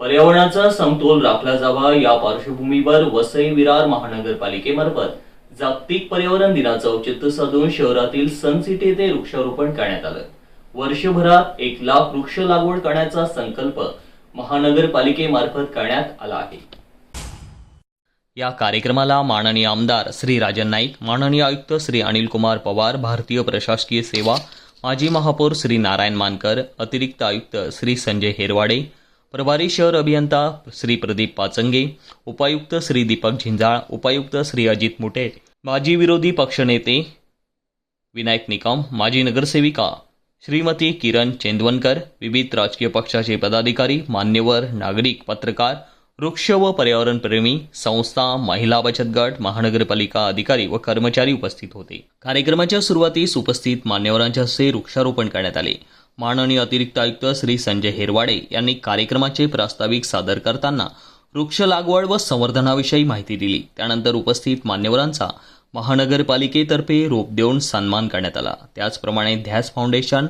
पर्यावरणाचा समतोल राखला जावा. या पार्श्वभूमीवर वसई विरार महानगरपालिकेमार्फत जागतिक पर्यावरण दिनाचं औचित्य साधून शहरातील सन सिटी येथे वृक्षारोपण करण्यात आलं. वर्षभरात एक लाख वृक्ष लागवड करण्याचा संकल्प महानगरपालिकेमार्फत करण्यात आला आहे. या कार्यक्रमाला माननीय आमदार श्री राजन नाईक माननीय आयुक्त श्री अनिल कुमार पवार भारतीय प्रशासकीय सेवा माजी महापौर श्री नारायण मानकर अतिरिक्त आयुक्त श्री संजय हेरवाडे प्रभारी शहर अभियंता श्री प्रदीप पाचंगे उपायुक्त श्री दीपक झिंजाळ उपायुक्त श्री अजित मुटे माजी विरोधी पक्षनेते विनायक निकम माजी नगरसेविका श्रीमती किरण चेंदवनकर विविध राजकीय पक्षाचे पदाधिकारी मान्यवर नागरिक पत्रकार वृक्ष व पर्यावरण प्रेमी संस्था महिला बचत गट महानगरपालिका अधिकारी व कर्मचारी उपस्थित होते. कार्यक्रमाच्या सुरुवातीस उपस्थित मान्यवरांच्या हस्ते वृक्षारोपण करण्यात आले. माननीय अतिरिक्त आयुक्त श्री संजय हेरवाडे यांनी कार्यक्रमाचे प्रास्ताविक सादर करताना वृक्ष लागवड व संवर्धनाविषयी माहिती दिली. त्यानंतर उपस्थित मान्यवरांचा महानगरपालिकेतर्फे रोप देऊन सन्मान करण्यात आला. त्याचप्रमाणे ध्यास फाउंडेशन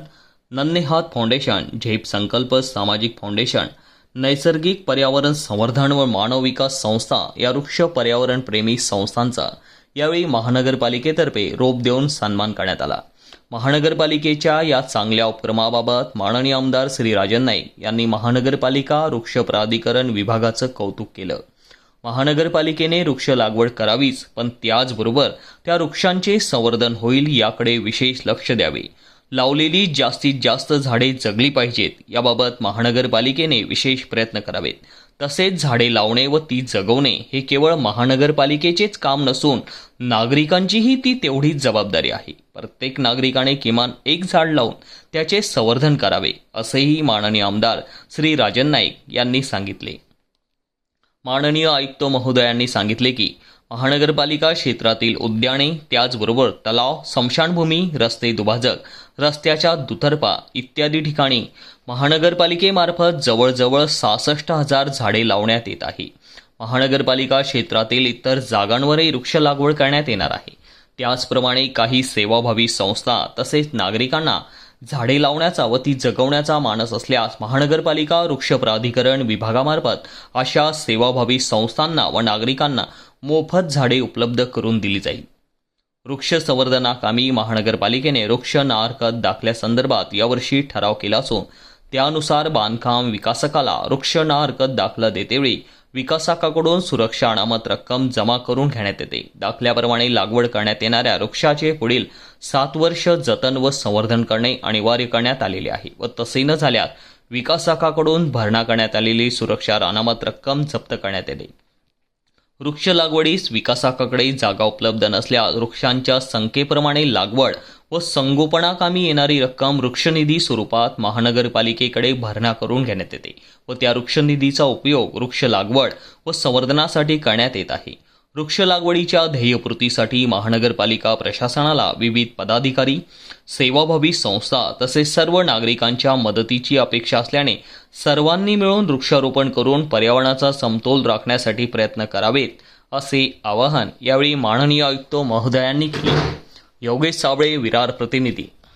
नन्नेहात फाउंडेशन झेप संकल्प सामाजिक फाउंडेशन नैसर्गिक पर्यावरण संवर्धन व मानव विकास संस्था या वृक्ष पर्यावरण प्रेमी संस्थांचा यावेळी महानगरपालिकेतर्फे रोप देऊन सन्मान करण्यात आला. महानगरपालिकेच्या या चांगल्या उपक्रमाबाबत माननीय आमदार श्री राजन नाईक यांनी महानगरपालिका वृक्ष प्राधिकरण विभागाचं कौतुक केलं. महानगरपालिकेने वृक्ष लागवड करावीच पण त्याचबरोबर त्या वृक्षांचे संवर्धन होईल याकडे विशेष लक्ष द्यावे. लावलेली जास्तीत जास्त झाडे जगली पाहिजेत. याबाबत महानगरपालिकेने विशेष प्रयत्न करावेत. तसेच झाडे लावणे व ती जगवणे हे केवळ महानगरपालिकेचेच काम नसून नागरिकांचीही ती तेवढीच जबाबदारी आहे. प्रत्येक नागरिकाने किमान एक झाड लावून त्याचे संवर्धन करावे असेही माननीय आमदार श्री राजन नाईक यांनी सांगितले. माननीय आयुक्त महोदयांनी सांगितले की महानगरपालिका क्षेत्रातील उद्याने त्याचबरोबर तलाव स्मशानभूमी रस्ते दुभाजक रस्त्याच्या दुतर्फा इत्यादी ठिकाणी महानगरपालिकेमार्फत जवळजवळ सहासष्ट हजार झाडे लावण्यात येत आहे. महानगरपालिका क्षेत्रातील इतर जागांवरही वृक्ष लागवड करण्यात येणार आहे. त्याचप्रमाणे काही सेवाभावी संस्था तसेच नागरिकांना झाडे लावण्याचा व ती जगवण्याचा मानस असल्यास महानगरपालिका वृक्ष प्राधिकरण विभागामार्फत अशा सेवाभावी संस्थांना व नागरिकांना मोफत झाडे उपलब्ध करून दिली जाईल. वृक्ष संवर्धनाकामी महानगरपालिकेने वृक्ष नाहरकत दाखल्यासंदर्भात यावर्षी ठराव केला असून त्यानुसार बांधकाम विकासकाला वृक्ष नाहरकत दाखला देतेवेळी विकासकाकडून सुरक्षा अनामत रक्कम जमा करून घेण्यात येते. दाखल्याप्रमाणे लागवड करण्यात येणाऱ्या वृक्षाचे पुढील सात वर्ष जतन व संवर्धन करणे अनिवार्य करण्यात आलेले आहे व तसे न झाल्यास विकासकाकडून भरणा करण्यात आलेली सुरक्षा अनामत रक्कम जप्त करण्यात येते. वृक्ष लागवडीस विकासकाकडे जागा उपलब्ध नसल्यास वृक्षांच्या संख्येप्रमाणे लागवड व संगोपनाकामी येणारी रक्कम वृक्षनिधी स्वरूपात महानगरपालिकेकडे भरणा करून घेण्यात येते व त्या वृक्षनिधीचा उपयोग वृक्ष लागवड व संवर्धनासाठी करण्यात येत आहे. वृक्ष लागवडीच्या ध्येयपूर्तीसाठी महानगरपालिका प्रशासनाला विविध पदाधिकारी सेवाभावी संस्था तसेच सर्व नागरिकांच्या मदतीची अपेक्षा असल्याने सर्वांनी मिळून वृक्षारोपण करून पर्यावरणाचा समतोल राखण्यासाठी प्रयत्न करावेत असे आवाहन यावेळी माननीय आयुक्त महोदयांनी केले. योगेश साबळे विरार प्रतिनिधी.